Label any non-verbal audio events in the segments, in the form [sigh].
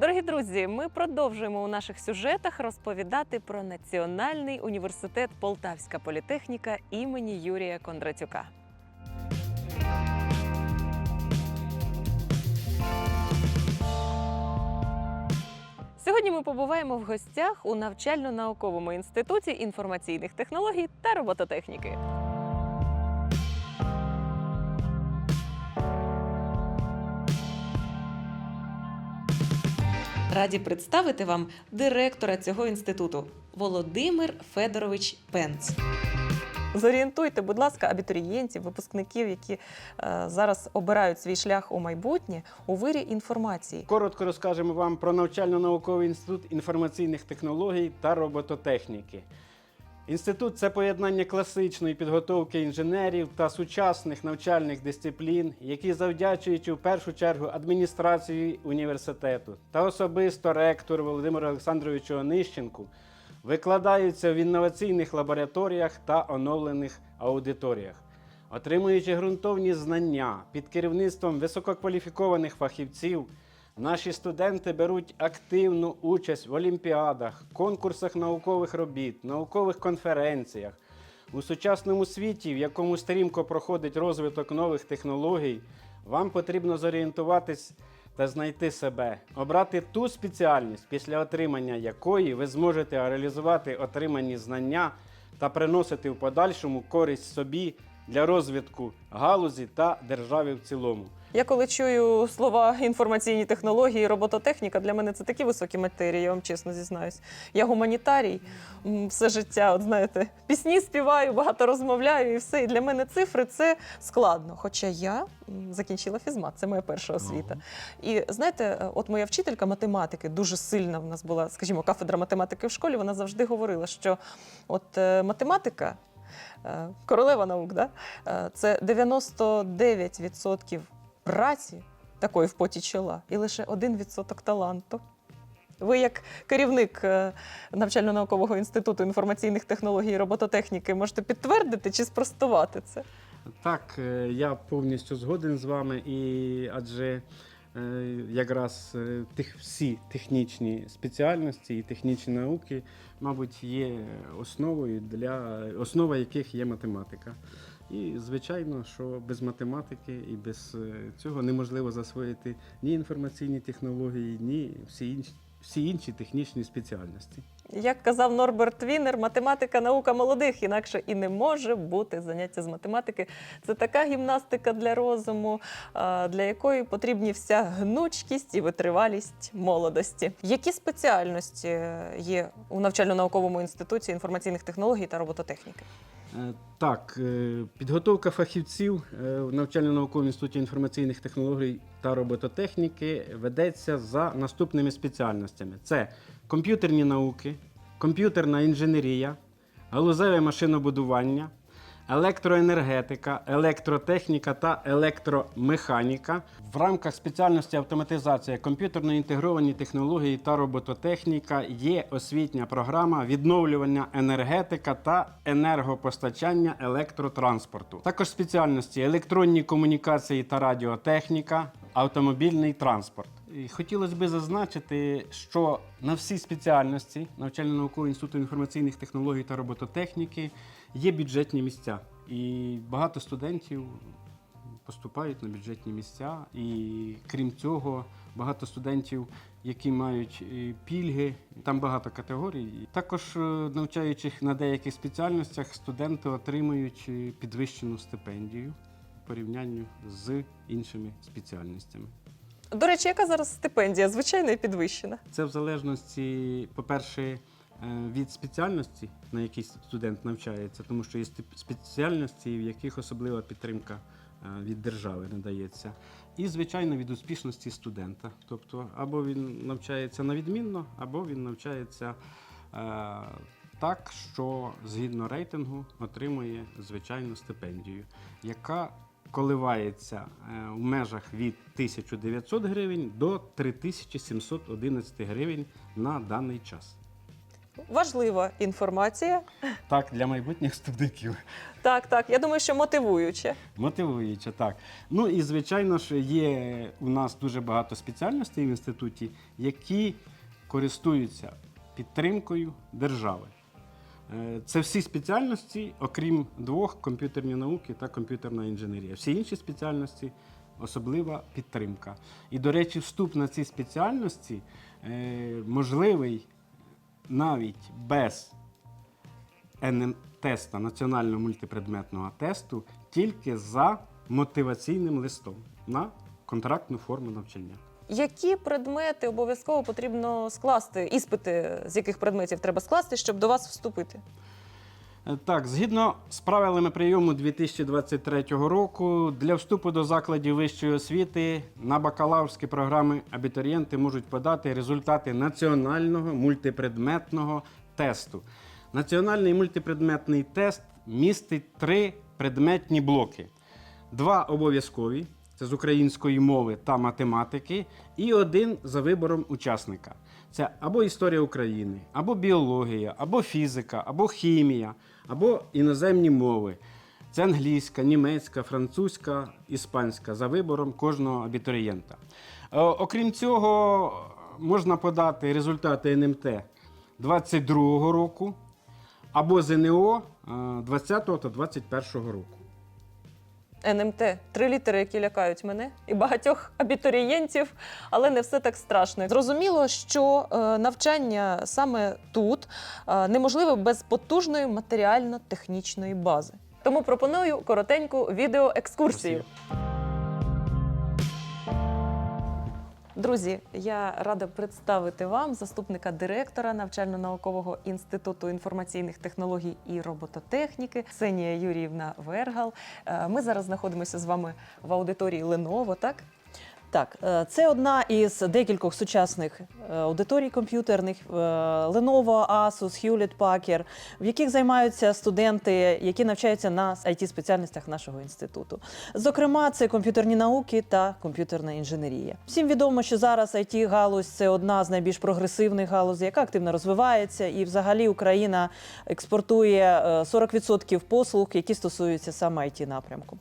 Дорогі друзі, ми продовжуємо у наших сюжетах розповідати про Національний університет Полтавська політехніка імені Юрія Кондратюка. Сьогодні ми побуваємо в гостях у навчально-науковому інституті інформаційних технологій та робототехніки. Раді представити вам директора цього інституту Володимир Федорович Пенц. Зорієнтуйте, будь ласка, абітурієнтів, випускників, які е, зараз обирають свій шлях у майбутнє у вирі інформації. Коротко розкажемо вам про навчально-науковий інститут інформаційних технологій та робототехніки. Інститут це поєднання класичної підготовки інженерів та сучасних навчальних дисциплін, які завдячуючи в першу чергу адміністрації університету та особисто ректору Володимиру Олександровичу Онищенку, викладаються в інноваційних лабораторіях та оновлених аудиторіях. Отримуючи ґрунтовні знання під керівництвом висококваліфікованих фахівців, наші студенти беруть активну участь в олімпіадах, конкурсах наукових робіт, наукових конференціях. У сучасному світі, в якому стрімко проходить розвиток нових технологій, вам потрібно зорієнтуватись та знайти себе, обрати ту спеціальність, після отримання якої ви зможете реалізувати отримані знання та приносити в подальшому користь собі для розвитку галузі та держави в цілому. Я коли чую слова інформаційні технології, робототехніка, для мене це такі високі матерії, я вам чесно зізнаюсь. Я гуманітарій все життя, от знаєте, пісні співаю, багато розмовляю і все. І для мене цифри це складно. Хоча я закінчила фізмат, це моя перша освіта. І знаєте, е, от моя вчителька математики дуже сильна в нас була, скажімо, кафедра математики в школі. Вона завжди говорила, що от е, математика. е, Королева наук, да? Це 99% праці такої в поті чола і лише 1% таланту. Ви, як керівник е, навчально-наукового інституту інформаційних технологій і робототехніки, можете підтвердити чи спростувати це? Так, е, я повністю згоден з вами, і адже е, якраз тих, всі технічні спеціальності і технічні науки, мабуть, є основою для основа яких є математика. І звичайно, що без математики і без е, цього неможливо засвоїти ні інформаційні технології, ні всі інші, всі інші технічні спеціальності. Як казав Норберт Вінер, математика наука молодих, інакше і не може бути заняття з математики. Це така гімнастика для розуму, для якої потрібні вся гнучкість і витривалість молодості. Які спеціальності є у навчально-науковому інституті інформаційних технологій та робототехніки? Е, Так, е, підготовка фахівців е, в навчально-науковому інституті інформаційних технологій та робототехніки ведеться за наступними спеціальностями: це комп'ютерні науки, комп'ютерна інженерія, галузеве машинобудування, електроенергетика, електротехніка та електромеханіка. В рамках спеціальності автоматизація комп'ютерно інтегровані технології та робототехніка є освітня програма відновлювання енергетика та енергопостачання електротранспорту. Також спеціальності електронні комунікації та радіотехніка, автомобільний транспорт. Хотілося б зазначити, що на всі спеціальності навчально-наукового інституту інформаційних технологій та робототехніки є бюджетні місця. І багато студентів поступають на бюджетні місця. І крім цього, багато студентів, які мають е, пільги, там багато категорій. Також, е, навчаючих на деяких спеціальностях, студенти отримують е, підвищену стипендію в порівнянні з іншими спеціальностями. До речі, яка зараз стипендія? Звичайно, і підвищена. Це в залежності, по-перше, від спеціальності, на якій студент навчається, тому що є спеціальності, в яких особлива підтримка е, від держави надається. І, звичайно, від успішності студента. Тобто, або він навчається на відмінно, або він навчається е, так, що згідно рейтингу отримує звичайну стипендію, яка коливається е, в межах від 1900 гривень до 3711 гривень на даний час. Важлива інформація. Так, для майбутніх вступників. Так, так. Я думаю, що мотивуюче. Мотивуюче, так. Ну і звичайно ж, є у нас дуже багато спеціальностей в інституті, які користуються підтримкою держави. Е, Це всі спеціальності, окрім двох комп'ютерні науки та комп'ютерна інженерія. Всі інші спеціальності особлива підтримка. І, до речі, вступ на ці спеціальності е, можливий навіть без НМ-теста, національного мультипредметного тесту, тільки за мотиваційним листом на контрактну форму навчання. Які предмети обов'язково потрібно скласти? Іспити з яких предметів треба скласти, щоб до вас вступити? Е, Так, згідно з правилами прийому 2023 року, для вступу до закладів вищої освіти на бакалаврські програми абітурієнти можуть подати результати національного мультипредметного тесту. Національний мультипредметний тест містить три предметні блоки: два обов'язкові це з української мови та математики, і один за вибором учасника. Це або історія України, або біологія, або фізика, або хімія, або іноземні мови. Це англійська, німецька, французька, іспанська за вибором кожного абітурієнта. Е, Окрім цього, можна подати результати НМТ 22 року або ЗНО е, 20 та 21 року. НМТ три літери, які лякають мене і багатьох абітурієнтів, але не все так страшно. Зрозуміло, що е, навчання саме тут е, неможливе без потужної матеріально-технічної бази. Тому пропоную коротеньку відеоекскурсію. Друзі, я рада представити вам заступника директора навчально-наукового інституту інформаційних технологій і робототехніки Ксенія Юріївна Вергал. Е, Ми зараз знаходимося з вами в аудиторії Леново. так? Так, е, це одна із декількох сучасних е, аудиторій комп'ютерних е, Lenovo, Asus, Hewlett Packard, в яких займаються студенти, які навчаються на it спеціальностях нашого інституту. Зокрема, це комп'ютерні науки та комп'ютерна інженерія. Всім відомо, що зараз it галузь це одна з найбільш прогресивних галузей, яка активно розвивається, і взагалі Україна експортує е, 40% послуг, які стосуються саме it напрямку.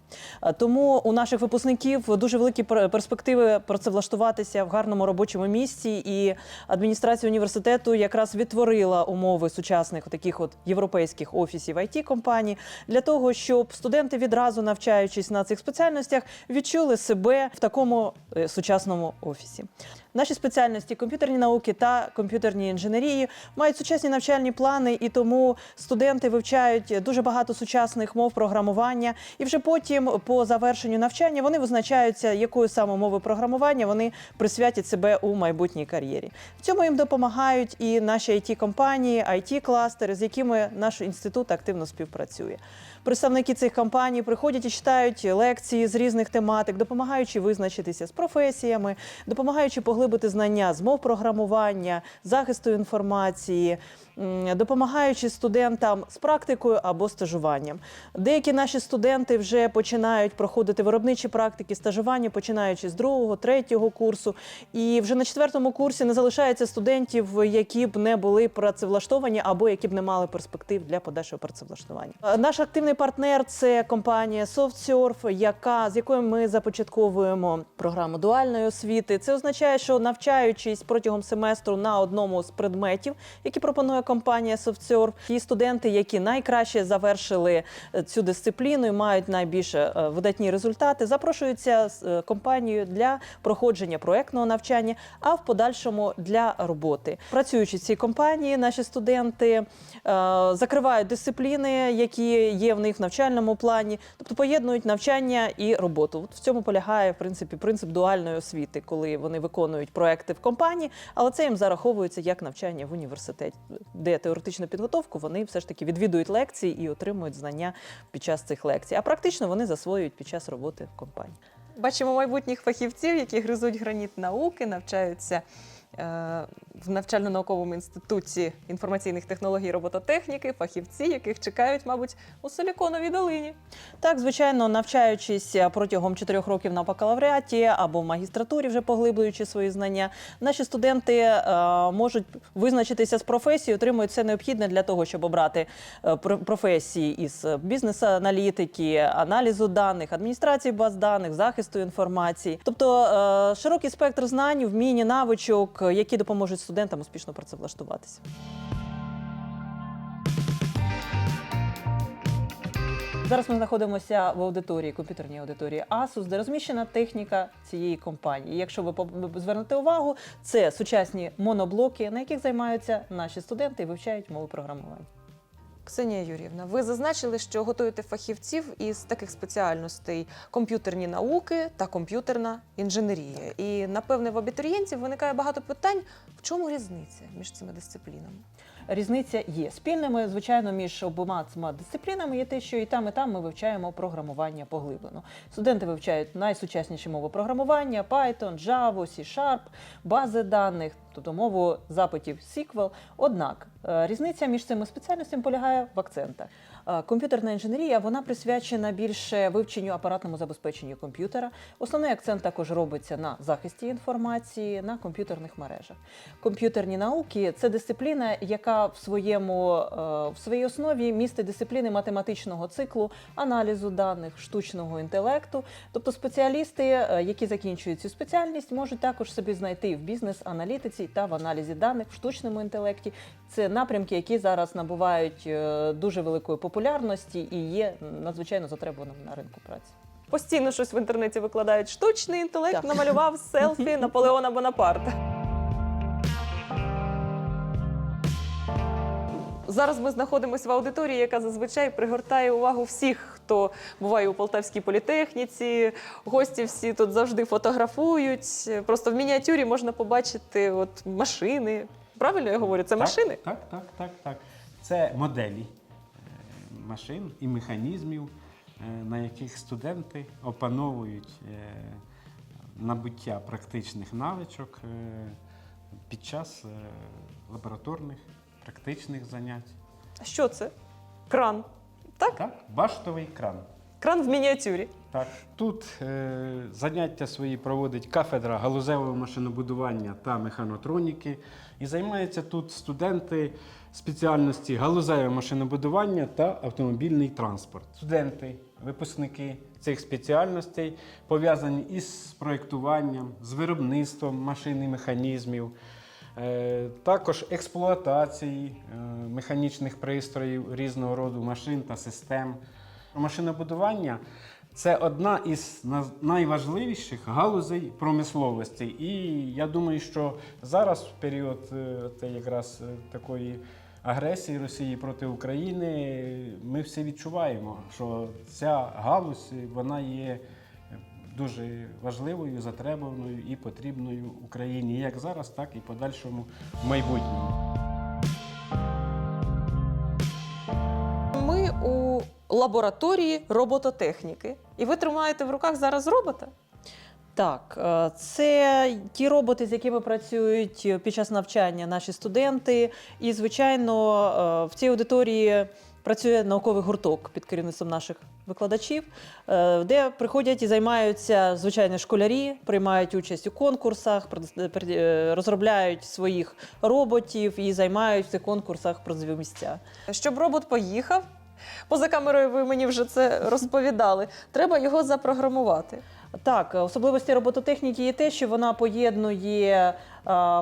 Тому у наших випускників дуже великі пер- перспективи працевлаштуватися в гарному робочому місці, і адміністрація університету якраз відтворила умови сучасних таких от європейських офісів it компаній для того, щоб студенти відразу навчаючись на цих спеціальностях відчули себе в такому е, сучасному офісі. Наші спеціальності комп'ютерні науки та комп'ютерні інженерії мають сучасні навчальні плани, і тому студенти вивчають дуже багато сучасних мов програмування. І вже потім, по завершенню навчання, вони визначаються, якою саме мовою програмування вони присвятять себе у майбутній кар'єрі. В цьому їм допомагають і наші it компанії, it кластери з якими наш інститут активно співпрацює. Представники цих компаній приходять і читають лекції з різних тематик, допомагаючи визначитися з професіями, допомагаючи поглибити знання з мов програмування, захисту інформації, допомагаючи студентам з практикою або стажуванням. Деякі наші студенти вже починають проходити виробничі практики, стажування, починаючи з другого, третього курсу. І вже на четвертому курсі не залишається студентів, які б не були працевлаштовані або які б не мали перспектив для подальшого працевлаштування. Наш активний партнер це компанія SoftSurf, яка з якою ми започатковуємо програму дуальної освіти. Це означає, що навчаючись протягом семестру на одному з предметів, які пропонує компанія SoftSurf, ті студенти, які найкраще завершили е, цю дисципліну і мають найбільше видатні результати, запрошуються з е, компанією для проходження проектного навчання, а в подальшому для роботи. Працюючи в цій компанії, наші студенти е, закривають дисципліни, які є в них в навчальному плані, тобто поєднують навчання і роботу. От в цьому полягає в принципі принцип дуальної освіти, коли вони виконують проекти в компанії, але це їм зараховується як навчання в університеті, де теоретичну підготовку вони все ж таки відвідують лекції і отримують знання під час цих лекцій. А практично вони засвоюють під час роботи в компанії. Бачимо майбутніх фахівців, які гризуть граніт науки, навчаються в навчально-науковому інституті інформаційних технологій і робототехніки, фахівці, яких чекають, мабуть, у Силіконовій долині. Так, звичайно, навчаючись е, протягом чотирьох років на бакалавріаті або в магістратурі, вже поглиблюючи свої знання, наші студенти е, можуть визначитися з професією, отримують все необхідне для того, щоб обрати е, професії із бізнес-аналітики, аналізу даних, адміністрації баз даних, захисту інформації, тобто е, широкий спектр знань, вмінь, навичок, е, які допоможуть студентам успішно працевлаштуватися. Зараз ми знаходимося в аудиторії, комп'ютерній аудиторії Asus, де розміщена техніка цієї компанії. Якщо ви звернете увагу, це сучасні моноблоки, на яких займаються наші студенти і вивчають мову програмування. Ксенія Юрівна, ви зазначили, що готуєте фахівців із таких спеціальностей комп'ютерні науки та комп'ютерна інженерія. І напевне в абітурієнтів виникає багато питань, в чому різниця між цими дисциплінами. Різниця є спільними, звичайно, між обома цими дисциплінами є те, що і там, і там ми вивчаємо програмування поглиблено. Студенти вивчають найсучасніші мови програмування: Python, Java, C-Sharp, бази даних, тобто мову запитів SQL. Однак е, різниця між цими спеціальностями полягає в акцентах. Е, Комп'ютерна інженерія вона присвячена більше вивченню апаратному забезпеченню комп'ютера. Основний акцент також робиться на захисті інформації, на комп'ютерних мережах. Комп'ютерні науки це дисципліна, яка в своєму е, в своїй основі містить дисципліни математичного циклу, аналізу даних, штучного інтелекту. Тобто спеціалісти, е, які закінчують цю спеціальність, можуть також собі знайти в бізнес-аналітиці та в аналізі даних в штучному інтелекті. Це напрямки, які зараз набувають дуже великої популярності і є надзвичайно затребуваними на ринку праці. Постійно щось в інтернеті викладають. Штучний інтелект Так. намалював [laughs] селфі Наполеона Бонапарта. Зараз ми знаходимося в аудиторії, яка зазвичай пригортає увагу всіх, хто буває у Полтавській політехніці. Гості всі тут завжди фотографують. Просто в мініатюрі можна побачити от машини. Правильно я говорю? Це машини? Так, так, так, так. Це моделі машин і механізмів, е, на яких студенти опановують е, набуття практичних навичок е, під час лабораторних практичних занять. А Що це? Кран. Так? Так, баштовий кран. Кран в мініатюрі. Так, тут е, заняття свої проводить кафедра галузевого машинобудування та механотроніки. І займаються тут студенти спеціальності галузеве машинобудування та автомобільний транспорт. Студенти, випускники цих спеціальностей пов'язані із проєктуванням, з виробництвом машин і механізмів. Е, Також експлуатації е, механічних пристроїв різного роду машин та систем. Машинобудування це одна із найважливіших галузей промисловості. І я думаю, що зараз, в період е, якраз е, такої агресії Росії проти України, ми всі відчуваємо, що ця галузь е, вона є дуже важливою, затребуваною і потрібною Україні як зараз, так і подальшому майбутньому. Лабораторії робототехніки. І ви тримаєте в руках зараз робота? Так, е, це ті роботи, з якими працюють під час навчання наші студенти. І, звичайно, е, в цій аудиторії працює науковий гурток під керівництвом наших викладачів, е, де приходять і займаються звичайно школярі, приймають участь у конкурсах, розробляють своїх роботів і займають в цих конкурсах призові місця. Щоб робот поїхав. Поза камерою ви мені вже це розповідали. Треба його запрограмувати. Так, особливості робототехніки є те, що вона поєднує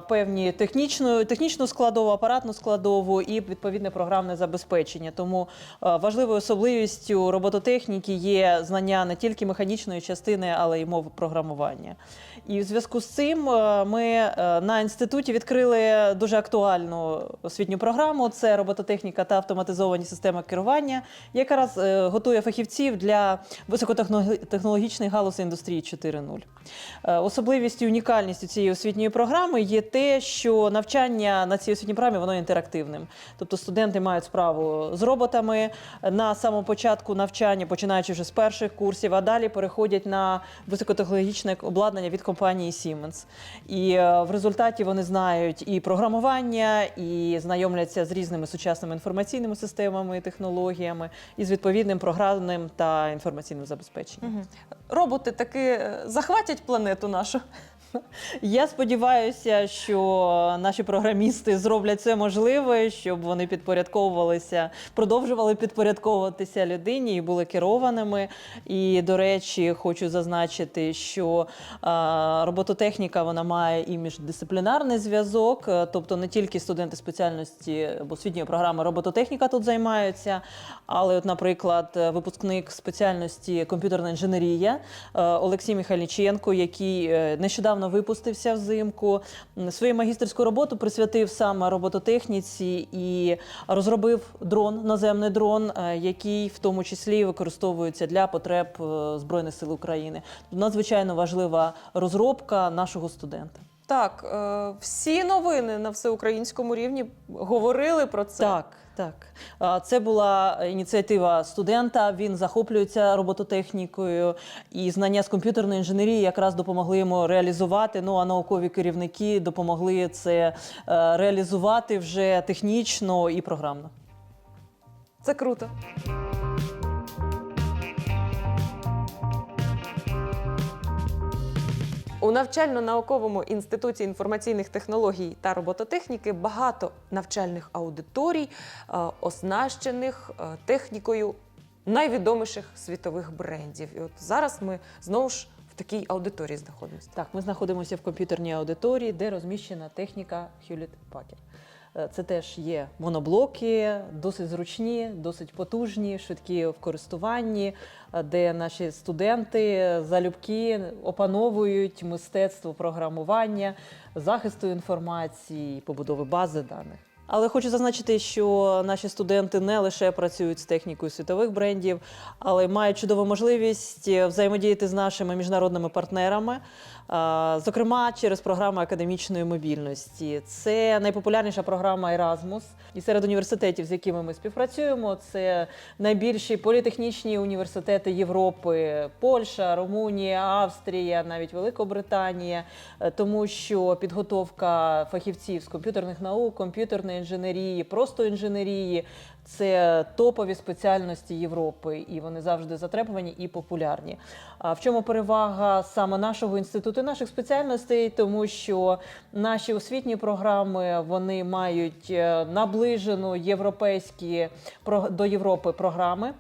певні технічну, технічну складову, апаратну складову і відповідне програмне забезпечення. Тому важливою особливістю робототехніки є знання не тільки механічної частини, але й мови програмування. І в зв'язку з цим е, ми е, на інституті відкрили дуже актуальну освітню програму. Це робототехніка та автоматизовані системи керування, яка раз е, готує фахівців для високотехнологічних галузей індустрії 4.0. Е, Особливістю і унікальністю цієї освітньої програми проблеми є те, що навчання на цій освітній програмі воно інтерактивним. Тобто студенти мають справу з роботами на самому початку навчання, починаючи вже з перших курсів, а далі переходять на високотехнологічне обладнання від компанії Siemens. І е, в результаті вони знають і програмування, і знайомляться з різними сучасними інформаційними системами і технологіями, і з відповідним програмним та інформаційним забезпеченням. Роботи таки е, захватять планету нашу. Я сподіваюся, що наші програмісти зроблять все можливе, щоб вони підпорядковувалися, продовжували підпорядковуватися людині і були керованими. І, до речі, хочу зазначити, що робототехніка вона має і міждисциплінарний зв'язок, е, тобто не тільки студенти спеціальності освітньої програми робототехніка тут займаються, але, от, наприклад, е, випускник спеціальності комп'ютерна інженерія е, Олексій Михайліченко, який е, нещодавно випустився взимку, свою магістерську роботу присвятив саме робототехніці і розробив дрон, наземний дрон, е, який в тому числі використовується для потреб е, Збройних сил України. Надзвичайно важлива розробка нашого студента. Так, е, всі новини на всеукраїнському рівні говорили про це. Так, так. Це була ініціатива студента. Він захоплюється робототехнікою, і знання з комп'ютерної інженерії якраз допомогли йому реалізувати. Ну а наукові керівники допомогли це е, реалізувати вже технічно і програмно. Це круто. У навчально-науковому інституті інформаційних технологій та робототехніки багато навчальних аудиторій, е, оснащених е, технікою найвідоміших світових брендів. І от зараз ми знову ж в такій аудиторії знаходимося. Так, ми знаходимося в комп'ютерній аудиторії, де розміщена техніка Hewlett Packard. Е, Це теж є моноблоки, досить зручні, досить потужні, швидкі в користуванні, е, де наші студенти залюбки опановують мистецтво програмування, захисту інформації, побудови бази даних. Але хочу зазначити, що наші студенти не лише працюють з технікою світових брендів, але мають чудову можливість е, взаємодіяти з нашими міжнародними партнерами, зокрема через програму академічної мобільності. Це найпопулярніша програма Erasmus. І серед університетів, з якими ми співпрацюємо, це найбільші політехнічні університети Європи: Польща, Румунія, Австрія, навіть Великобританія, Е, тому що підготовка фахівців з комп'ютерних наук, комп'ютерної інженерії, просто інженерії. Це топові спеціальності Європи, і вони завжди затребувані і популярні. А в чому перевага саме нашого інституту наших спеціальностей? Тому що наші освітні програми вони мають е, наближену європейські до Європи програми.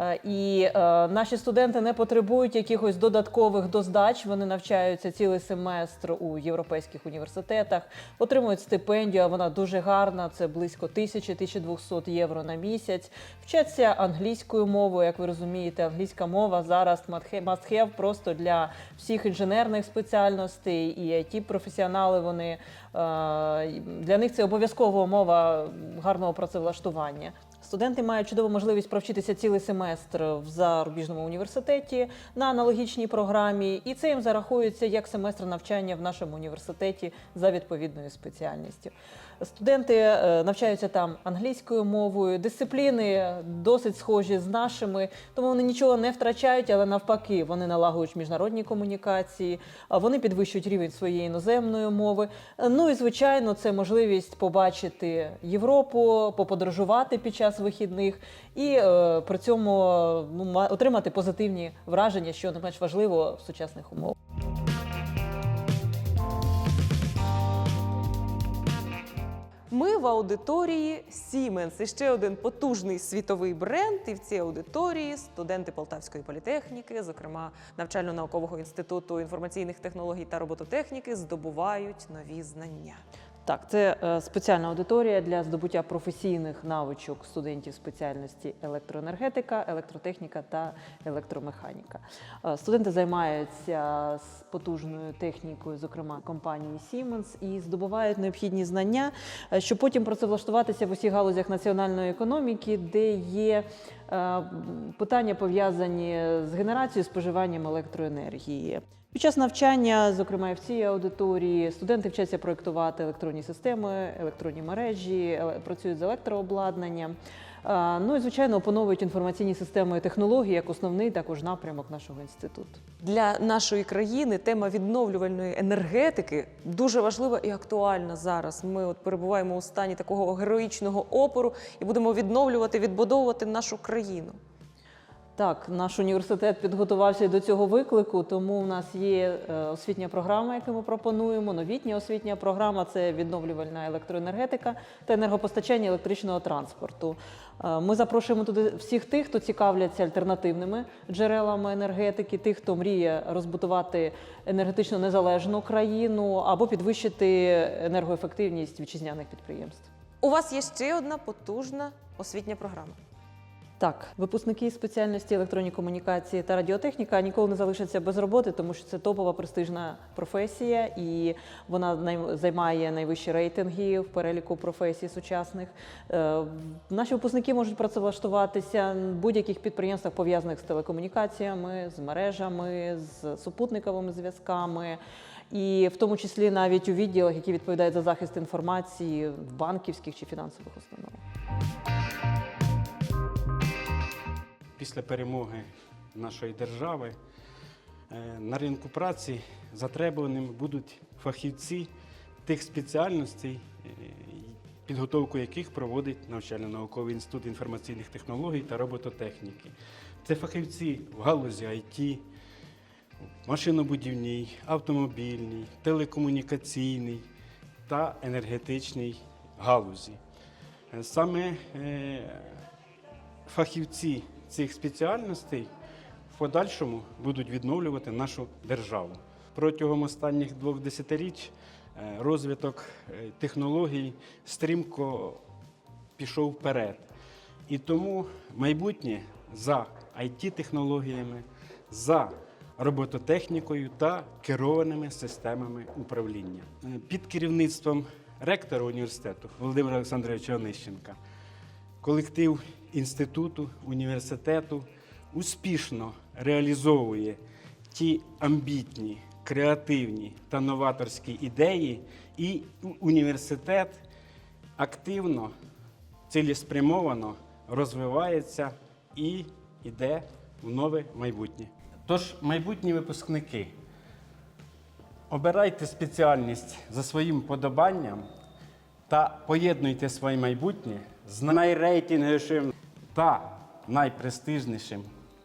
Е, І е, наші студенти не потребують якихось додаткових доздач. Вони навчаються цілий семестр у європейських університетах, отримують стипендію. а Вона дуже гарна. Це близько 1000-1200 євро на місяць. Вчаться англійською мовою. Як ви розумієте, англійська мова зараз must have просто для всіх інженерних спеціальностей і it професіонали. Вони е, для них це обов'язкова умова гарного працевлаштування. Студенти мають чудову можливість провчитися цілий семестр в зарубіжному університеті на аналогічній програмі, і це їм зарахується як семестр навчання в нашому університеті за відповідною спеціальністю. Студенти е, навчаються там англійською мовою, дисципліни досить схожі з нашими, тому вони нічого не втрачають, але навпаки, вони налагодять міжнародні комунікації, вони підвищують рівень своєї іноземної мови. Ну і звичайно, це можливість побачити Європу, поподорожувати під час вихідних і е, при цьому ну, ма- отримати позитивні враження, що не менш важливо в сучасних умовах. Ми в аудиторії Siemens. І ще один потужний світовий бренд. І в цій аудиторії студенти Полтавської політехніки, зокрема навчально-наукового інституту інформаційних технологій та робототехніки, здобувають нові знання. Так, це е, спеціальна аудиторія для здобуття професійних навичок студентів спеціальності електроенергетика, електротехніка та електромеханіка. Е, Студенти займаються з потужною технікою, зокрема компанії Siemens, і здобувають необхідні знання, е, щоб потім працевлаштуватися в усіх галузях національної економіки, де є питання пов'язані з генерацією споживанням електроенергії. Під час навчання, зокрема і в цій аудиторії, студенти вчаться проєктувати електронні системи, електронні мережі, еле- працюють з електрообладнанням. А, Ну і звичайно опановують інформаційні системи і технології як основний також напрямок нашого інституту. Для нашої країни тема відновлювальної енергетики дуже важлива і актуальна зараз. Ми от перебуваємо у стані такого героїчного опору і будемо відновлювати, відбудовувати нашу країну. Так, наш університет підготувався до цього виклику, тому у нас є е, освітня програма, яку ми пропонуємо. Новітня освітня програма це відновлювальна електроенергетика та енергопостачання електричного транспорту. Е, Ми запрошуємо туди всіх тих, хто цікавляться альтернативними джерелами енергетики, тих, хто мріє розбудувати енергетично незалежну країну або підвищити енергоефективність вітчизняних підприємств. У вас є ще одна потужна освітня програма. Так, випускники спеціальності електронні комунікації та радіотехніка ніколи не залишаться без роботи, тому що це топова престижна професія, і вона займає найвищі рейтинги в переліку професій сучасних. Е, Наші випускники можуть працевлаштуватися в будь-яких підприємствах, пов'язаних з телекомунікаціями, з мережами, з супутниковими зв'язками. І в тому числі навіть у відділах, які відповідають за захист інформації в банківських чи фінансових установах. Після перемоги нашої держави е, на ринку праці затребуваними будуть фахівці тих спеціальностей, е, підготовку яких проводить навчально-науковий інститут інформаційних технологій та робототехніки. Це фахівці в галузі IT, машинобудівній, автомобільній, телекомунікаційній та енергетичній галузі. Е, Саме фахівці цих спеціальностей в подальшому будуть відновлювати нашу державу. Протягом останніх двох десятиріч е, розвиток е, технологій стрімко пішов вперед. І тому майбутнє за IT-технологіями, за робототехнікою та керованими системами управління. Е, Під керівництвом ректора університету Володимира Олександровича Онищенка колектив інституту, університету успішно реалізовує ті амбітні, креативні та новаторські ідеї, і університет активно, цілеспрямовано розвивається і йде в нове майбутнє. Тож, майбутні випускники, обирайте спеціальність за своїм подобанням та поєднуйте своє майбутнє з найрейтинговішим та найпрестижнішим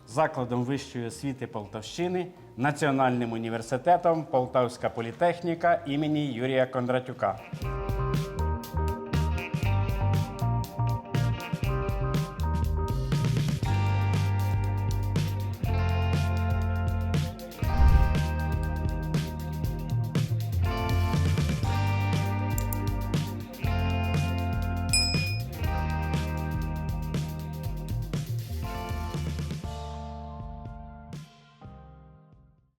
закладом вищої освіти Полтавщини Національним університетом Полтавська політехніка імені Юрія Кондратюка.